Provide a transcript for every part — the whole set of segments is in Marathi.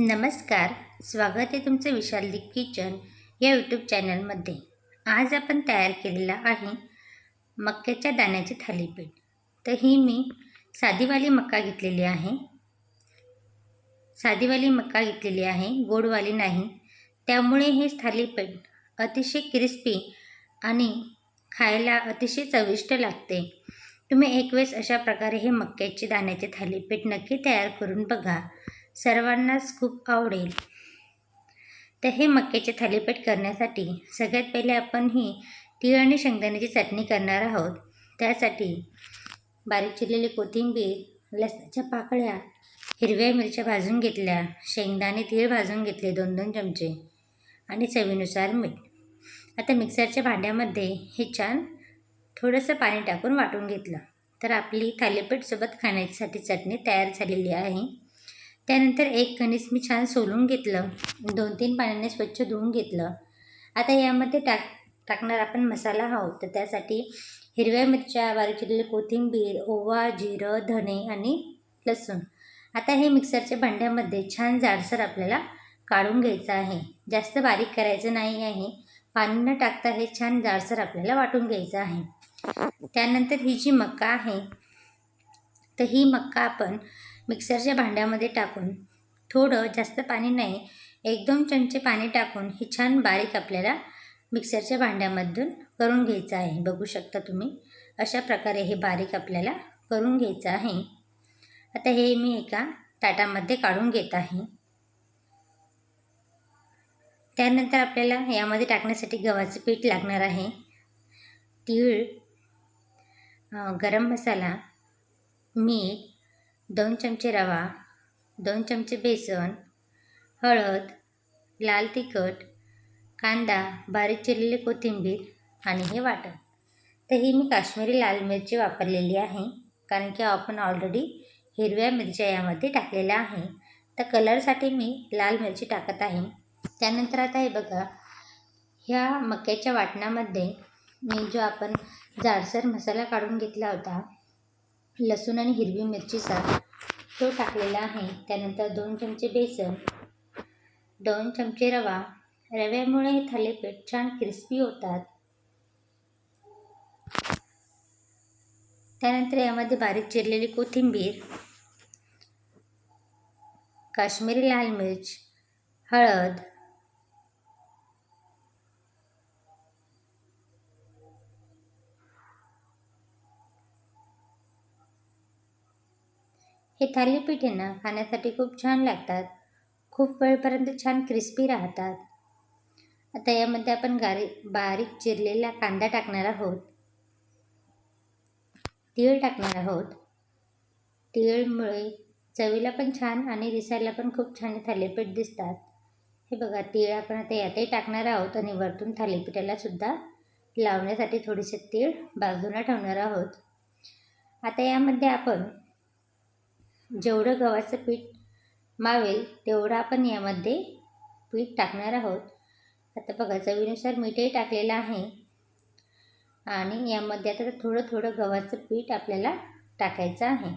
नमस्कार स्वागत आहे तुमचं विशालदीप किचन या यूट्यूब चॅनलमध्ये आज आपण तयार केलेला आहे मक्याच्या दाण्याचे थालीपीठ. तर ही मी साधीवाली मका घेतलेली आहे. साधीवाली मका घेतलेली आहे गोडवाली नाही. त्यामुळे हे थालीपीठ अतिशय क्रिस्पी आणि खायला अतिशय चविष्ट लागते. तुम्ही एक वेळेस अशा प्रकारे हे मक्याचे दाण्याचे थालीपीठ नक्की तयार करून बघा. सर्वांनाच खूप आवडेल. तर हे मक्याचे थालीपीठ करण्यासाठी सगळ्यात पहिले आपण ही तीळ आणि शेंगदाण्याची चटणी करणार आहोत. त्यासाठी बारीक चिरलेली कोथिंबीर लसणाच्या पाकळ्या हिरव्या मिरच्या भाजून घेतल्या शेंगदाणे तीळ भाजून घेतले दोन दोन चमचे आणि चवीनुसार मीठ. आता मिक्सरच्या भांड्यामध्ये हे छान थोडंसं पाणी टाकून वाटून घेतलं. तर आपली थालीपीठसोबत खाण्यासाठी चटणी तयार झालेली आहे. त्यानंतर एक कणीस मी छान सोलून घेतलं. दोन तीन पाण्याने स्वच्छ धुवून घेतलं. आता यामध्ये टाक टाकणार आपण मसाला आहोत. तर त्यासाठी हिरव्या मिरच्या बारीक चिरलेली कोथिंबीर ओवा जिरं धणे आणि लसूण. आता हे मिक्सरच्या भांड्यामध्ये छान जाडसर आपल्याला काढून घ्यायचं आहे. जास्त बारीक करायचं नाही आहे. पाणी न टाकता हे छान जाडसर आपल्याला वाटून घ्यायचं आहे. त्यानंतर ही जी मक्का आहे तर ही मक्का आपण मिक्सरच्या भांड्यामध्ये टाकून थोडं जास्त पाणी नाही एक दोन चमचे पाणी टाकून हे छान बारीक आपल्याला मिक्सरच्या भांड्यामधून करून घ्यायचं आहे. बघू शकता तुम्ही अशा प्रकारे हे बारीक आपल्याला करून घ्यायचं आहे. आता हे मी एका ताटामध्ये काढून घेत आहे. त्यानंतर आपल्याला यामध्ये टाकण्यासाठी गव्हाचं पीठ लागणार आहे. तीळ गरम मसाला मीठ दोन चमचे रवा दोन चमचे बेसन हळद लाल तिखट कांदा बारीक चिरलेली कोथिंबीर आणि हे वाटण. तर ही मी काश्मीरी लाल मिरची वापरलेली आहे कारण की आपण ऑलरेडी हिरव्या मिरच्या यामध्ये टाकलेल्या आहे. तर कलरसाठी मी लाल मिरची टाकत आहे. त्यानंतर आता हे बघा ह्या मक्याच्या वाटणामध्ये मी जो आपण जाडसर मसाला काढून घेतला होता लसूण आणि हिरवी मिरचीचा तो टाकलेला आहे. त्यानंतर दोन चमचे बेसन दोन चमचे रवा. रव्यामुळे हे थालीपीठ छान क्रिस्पी होतात. त्यानंतर यामध्ये बारीक चिरलेली कोथिंबीर काश्मीरी लाल मिर्च हळद हे थालीपीठ ना खाण्यासाठी खूप छान लागतात. खूप वेळपर्यंत छान क्रिस्पी राहतात. आता यामध्ये आपण गारी बारीक चिरलेला कांदा टाकणार आहोत. तीळ टाकणार आहोत. तीळमुळे चवीला पण छान आणि दिसायला पण खूप छान थालीपीठ दिसतात. हे बघा तीळ आपण आता यातही टाकणार आहोत आणि वरतून थालीपीठाला सुद्धा लावण्यासाठी थोडेसे तीळ बाजूला ठेवणार आहोत. आता यामध्ये आपण जेवढं गव्हाचं पीठ मावेल तेवढं आपण यामध्ये पीठ टाकणार आहोत. आता बघा चवीनुसार मीठही टाकलेलं आहे. आणि यामध्ये आता थोडं थोडं गव्हाचं पीठ आपल्याला टाकायचं आहे.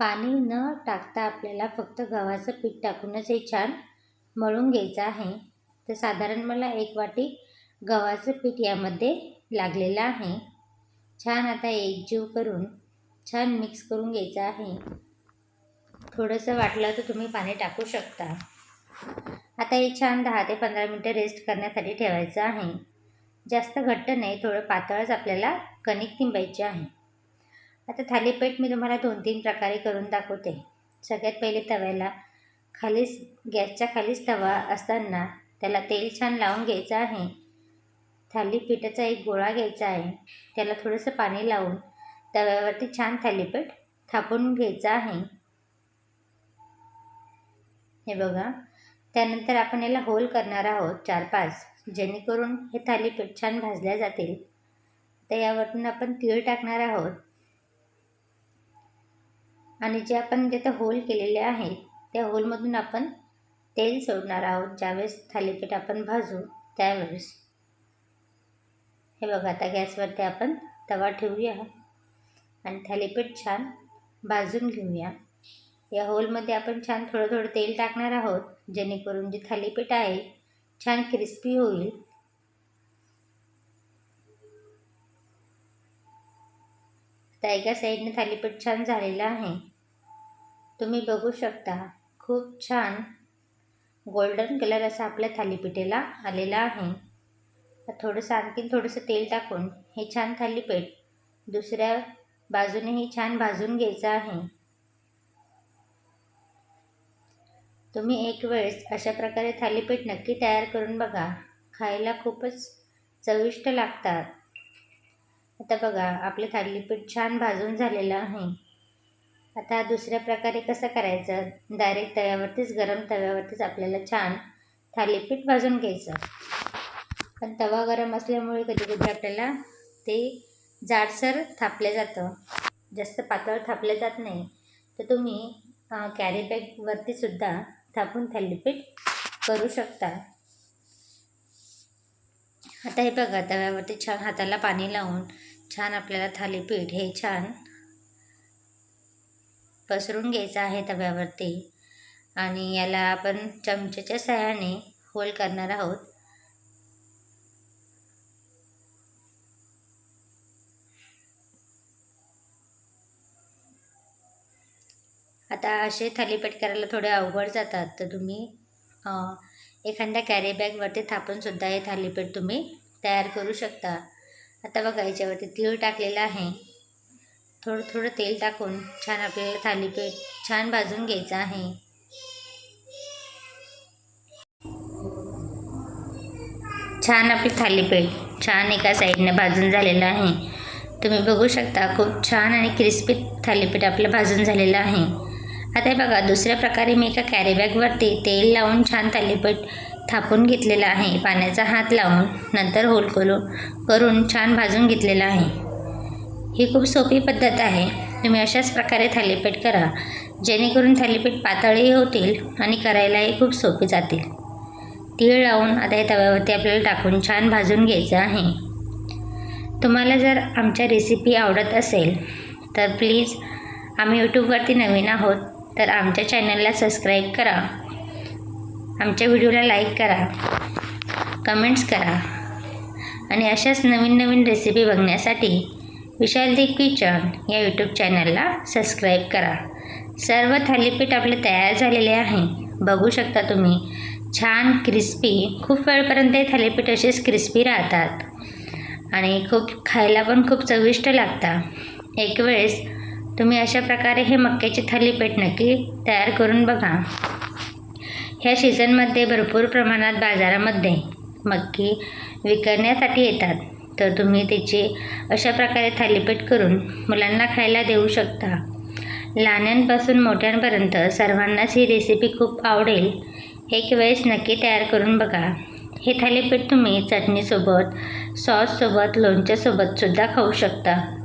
पाणी न टाकता आपल्याला फक्त गव्हाचं पीठ टाकूनच हे छान मळून घ्यायचं आहे. तर साधारण मला एक वाटी गव्हाचं पीठ यामध्ये लागलेलं आहे. छान आता एकजीव करून छान मिक्स करून घ्यायचं आहे. थोडंसं वाटलं तर तुम्ही पाणी टाकू शकता. आता हे छान दहा ते पंधरा मिनटं रेस्ट करण्यासाठी ठेवायचं आहे. जास्त घट्ट नाही थोडं पातळच आपल्याला कणिक तिंबायची आहे. आता थालीपीठ मी तुम्हाला दोन तीन प्रकारे करून दाखवते. सगळ्यात पहिले तव्याला खालीच गॅसच्या खालीच तवा असताना त्याला तेल छान लावून घ्यायचं आहे. थालीपीठाचा एक गोळा घ्यायचा आहे. त्याला थोडंसं पाणी लावून तव्यावरती छान थालीपीठ थापून घ्यायचं आहे. हे बघा. त्यानंतर आपण याला होल करणार आहोत चार पाच जेणेकरून हे थालीपीठ छान भाजल्या जातील. तर यावरून आपण तीळ टाकणार आहोत. आणि जे आपण तिथे होल केलेले आहेत त्या होलमधून आपण तेल सोडणार आहोत ज्यावेळेस थालीपीठ आपण भाजू त्यावेळेस. हे बघा आता गॅसवरती आपण तवा ठेवूया. आणि थालीपीठ छान भाजून घेऊया. या होलमध्ये आपण छान थोडं थोडं तेल टाकणार आहोत जेणेकरून जे थालीपीठ आहे छान क्रिस्पी होईल. आता एका साईडने थालीपीठ छान झालेलं आहे. तुम्ही बघू शकता खूप छान गोल्डन कलर असा आपल्या थालीपीठेला आलेला आहे. थोडंसं आणखीन थोडंसं तेल टाकून हे छान थालीपीठ दुसऱ्या बाजूनेही छान भाजून घ्यायचं आहे. तुम्ही एक वेळेस अशा प्रकारे थालीपीठ नक्की तयार करून बघा. खायला खूपच चविष्ट लागतात. आता बघा आपले थालीपीठ छान भाजून झालेलं आहे. आता दुसऱ्या प्रकारे कसं करायचं? डायरेक्ट तव्यावरतीच गरम तव्यावरतीच आपल्याला छान थालीपीठ भाजून घ्यायचं. पण तवा गरम असल्यामुळे कधी कधी आपल्याला ते जाडसर थापलं जातं. जास्त पातळ थापलं जात नाही. तर तुम्ही कॅरीबॅगवरतीसुद्धा थापून थालीपीठ करू शकता. आता हे बघा तव्यावरती छान हाताला पाणी लावून छान आपल्याला थालीपीठ हे छान पसरून घ्यायचं आहे तव्यावरती. आणि याला आपण चमच्याच्या सहाय्याने होल करणार आहोत. आता असे थालीपीठ करायला थोडे अवघड जातात तर तुम्ही एखाद्या कॅरी बॅगवरती थापूनसुद्धा हे थालीपीठ तुम्ही तयार करू शकता. आता बघा याच्यावरती तीळ टाकलेलं आहे. थोडं थोडं तेल टाकून छान आपल्याला थालीपीठ छान भाजून घ्यायचं आहे. छान आपली थालीपीठ छान एका साईडने भाजून झालेलं आहे. तुम्ही बघू शकता खूप छान आणि क्रिस्पी थालीपीठ आपलं भाजून झालेलं आहे. आता हे बघा दुसऱ्या प्रकारे मी एका कॅरीबॅगवरती तेल लावून छान थालीपीठ थापून घेतलेलं आहे. पाण्याचा हात लावून नंतर होल करून करून छान भाजून घेतलेलं आहे. ही खूप सोपी पद्धत आहे. तुम्ही अशाच प्रकारे थालीपीठ करा. जेणेकरून थालीपीठ पातळही होतील आणि करायलाही खूप सोपी जातील. तीळ लावून आता हे तव्यावरती आपल्याला टाकून छान भाजून घ्यायचं आहे. तुम्हाला जर आमच्या रेसिपी आवडत असेल तर प्लीज आम्ही यूट्यूबवरती नवीन आहोत. तर आमच्या चॅनलला सबस्क्राईब करा. आमच्या व्हिडिओला लाईक करा. कमेंट्स करा. आणि अशाच नवीन नवीन रेसिपी बघण्यासाठी विशाल दी किचन या यूट्यूब चॅनलला सबस्क्राईब करा. सर्व थालीपीठ आपले तयार झालेले आहे. बघू शकता तुम्ही छान क्रिस्पी खूप वेळपर्यंत हे थालीपीठ असेच क्रिस्पी राहतात. आणि खूप खायला पण खूप चविष्ट लागतात. एक वेळेस तुम्ही अशा प्रकारे हे मक्याचे थालीपीठ नक्की तयार करून बघा. ह्या सीझनमध्ये भरपूर प्रमाणात बाजारामध्ये मक्की विकण्यासाठी येतात. तर तुम्ही त्याचे अशा प्रकारे थालीपीठ करून मुलांना खायला देऊ शकता. लहानांपासून मोठ्यांपर्यंत सर्वांनाच ही रेसिपी खूप आवडेल. एक वेळेस नक्की तयार करून बघा. हे थालीपीठ तुम्ही चटणीसोबत सॉससोबत लोणच्यासोबतसुद्धा खाऊ शकता.